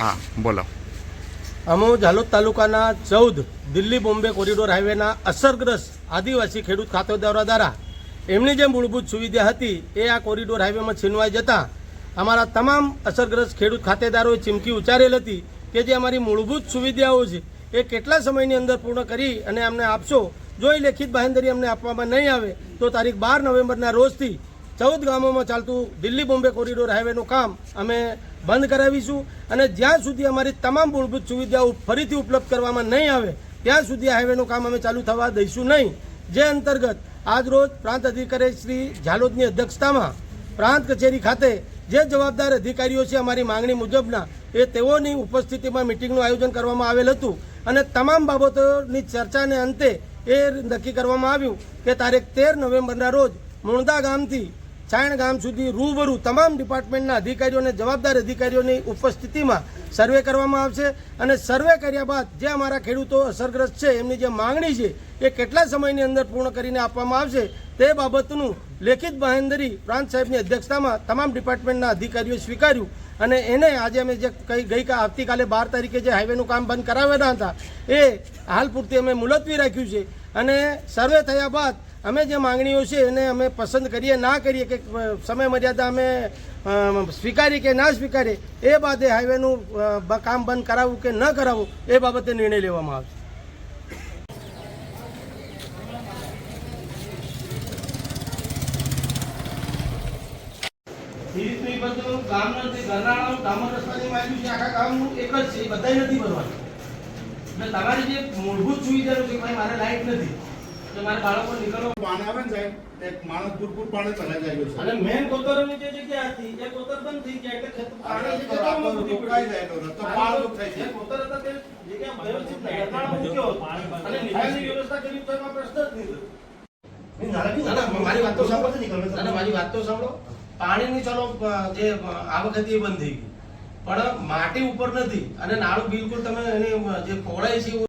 હા, બોલો. અમે ઝાલોદ તાલુકાના ચૌદ દિલ્હી બોમ્બે કોરિડોર હાઈવેના અસરગ્રસ્ત આદિવાસી ખેડૂત ખાતેદારો દ્વારા એમની જે મૂળભૂત સુવિધા હતી એ આ કોરિડોર હાઈવેમાં છીનવાઈ જતા અમારા તમામ અસરગ્રસ્ત ખેડૂત ખાતેદારોએ ચીમકી ઉચ્ચારેલ હતી કે જે અમારી મૂળભૂત સુવિધાઓ છે એ કેટલા સમયની અંદર પૂર્ણ કરી અને અમને આપશો? જો એ લેખિત બાહેંધરી અમને આપવામાં નહીં આવે, તો તારીખ બાર નવેમ્બરના રોજથી ચૌદ ગામોમાં ચાલતું દિલ્હી બોમ્બે કોરિડોર હાઈવેનું કામ અમે બંધ કરાવીશું અને જ્યાં સુધી અમારી તમામ મૂળભૂત સુવિધાઓ ફરીથી ઉપલબ્ધ કરવામાં નહીં આવે, ત્યાં સુધી હાઈવેનું કામ અમે ચાલુ થવા દઈશું નહીં. જે અંતર્ગત આજ રોજ પ્રાંત અધિકારી શ્રી ઝાલોદની અધ્યક્ષતામાં પ્રાંત કચેરી ખાતે જે જવાબદાર અધિકારીઓ છે અમારી માંગણી મુજબના, એ તેઓની ઉપસ્થિતિમાં મિટિંગનું આયોજન કરવામાં આવેલ હતું અને તમામ બાબતોની ચર્ચાને અંતે એ નક્કી કરવામાં આવ્યું કે તારીખ તેર નવેમ્બરના રોજ મુણદા ગામથી ચાયણ ગામ સુધી રૂબરૂ તમામ ડિપાર્ટમેન્ટના અધિકારીઓ અને જવાબદાર અધિકારીઓની ઉપસ્થિતિમાં સર્વે કરવામાં આવશે અને સર્વે કર્યા બાદ જે અમારા ખેડૂતો અસરગ્રસ્ત છે, એમની જે માંગણી છે, એ કેટલા સમયની અંદર પૂર્ણ કરીને આપવામાં આવશે, તે બાબતનું લેખિત બાહેંધરી પ્રાંત સાહેબની અધ્યક્ષતામાં તમામ ડિપાર્ટમેન્ટના અધિકારીઓએ સ્વીકાર્યું અને એને આજે અમે જે કઈ ગઈ આવતીકાલે બાર તારીખે જે હાઈવેનું કામ બંધ કરાવેલા હતા, એ હાલ પૂરતી અમે મુલતવી રાખ્યું છે અને સર્વે થયા બાદ અમે જે માંગણીઓ છે એને અમે પસંદ કરીએ, ના કરીએ કે સમય મર્યાદા અમે સ્વીકારી કે ના સ્વીકારીએ, એ બાબતે હાઈવેનું કામ બંધ કરાવવું કે ન કરાવવું, એ બાબતે નિર્ણય લેવામાં આવશે. તમારી જે મૂળભૂત સુવિધાઓ છે મારે લાઈટ નથી. એટલે મારે બાળકો નીકળવા પાણી આવે ને સાહેબ એક માણસ પૂરપૂર પાણી ચલાઈ જાય છે. અને મેન કોતરોની જે જગ્યા હતી એ કોતર બંધ થઈ ગયા એટલે ખેત પાણી જે તો ખેતરોમાં રોકાઈ જાય તો રસ્તો પાળ દુખાય છે કોતર હતા તે જગ્યા વ્યવસ્થિત ગરનાળો મૂક્યો. અને નિકાલની વ્યવસ્થા કરી તો એમાં પ્રશ્ન જ નહીં ના, ના, મારી વાત તો સાંભળો. ના, ના, મારી વાત તો સાંભળો. પાણીની ચલો જે આવક આ વખતે એ બંધ થઈ ગઈ. પણ માટી ઉપર નથી. અને નાળું બિલકુલ તમે એની જે પહોળાઈ છે